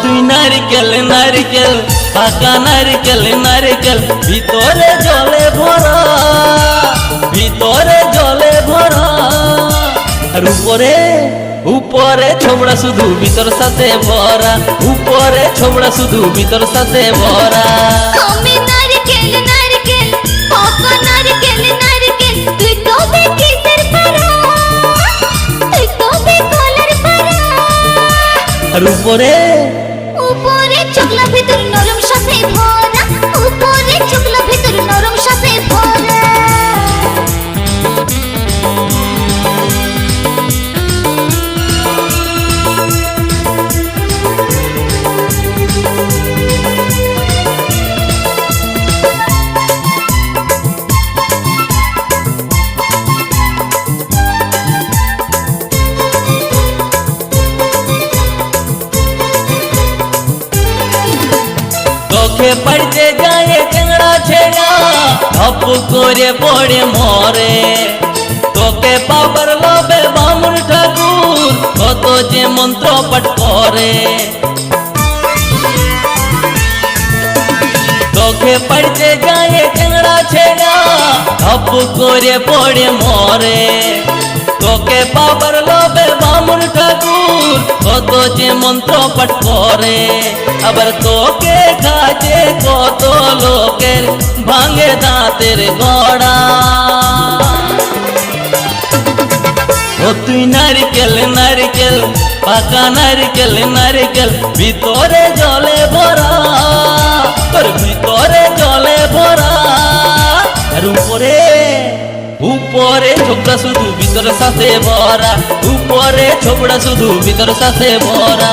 তুই নারিকেল নারিকেল পাকা নারিকেল নারিকেল ভিতরে জলে ভরা ভিতরে জলে ভরা। আর উপরে উপরে ছোবড়া শুধু ভিতর সাথে ভরা উপরে ছোবড়া শুধু ভিতর সাথে ভরা। আমি নারকেল নারকেল পাকা নারকেল নারকেল তুই তো কিসের পারা তুই তো কলার পারা আর উপরে ভিতর নরম সাথে চোখে পড়তে যায় চেংড়া ছেড়া ধপ করে পড়ে মরে। তোকে পাবার লোভে বামুন ঠাকুর, কত যে মন্ত্র পাঠ করে। তোকে পড়তে যায় চেংড়া ছেড়া ধপ করে পড়ে মরে। তোকে পাবার লবে বামুন ঠাকুর, কত যে মন্ত্র পাঠ করে। আবার তোকে কাজে কত লোকের ভাঙে দাঁতের গড়া। ও তুই নারকেল নারকেল, পাকা নারকেল নারকেল, ভিতরে জলে ভরা, তোর ভিতরে জলে ভরা। ছোকরা শুধু ভিতর সাথে ভরা। উপরে ছোকরা শুধু ভিতর সাথে ভরা।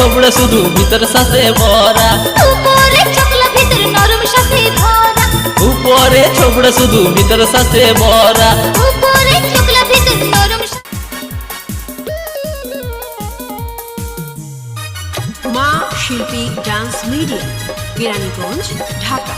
উপরে ছোবড়া শুধু ভিতর সাথে ভরা। উপরে চকলা ভিতর নরম সাথে ভরা। উপরে ছোবড়া শুধু ভিতর সাথে ভরা। উপরে চকলা ভিতর নরম মা শিল্পী ডান্স মিডিয়া বিরানীগঞ্জ ঢাকা।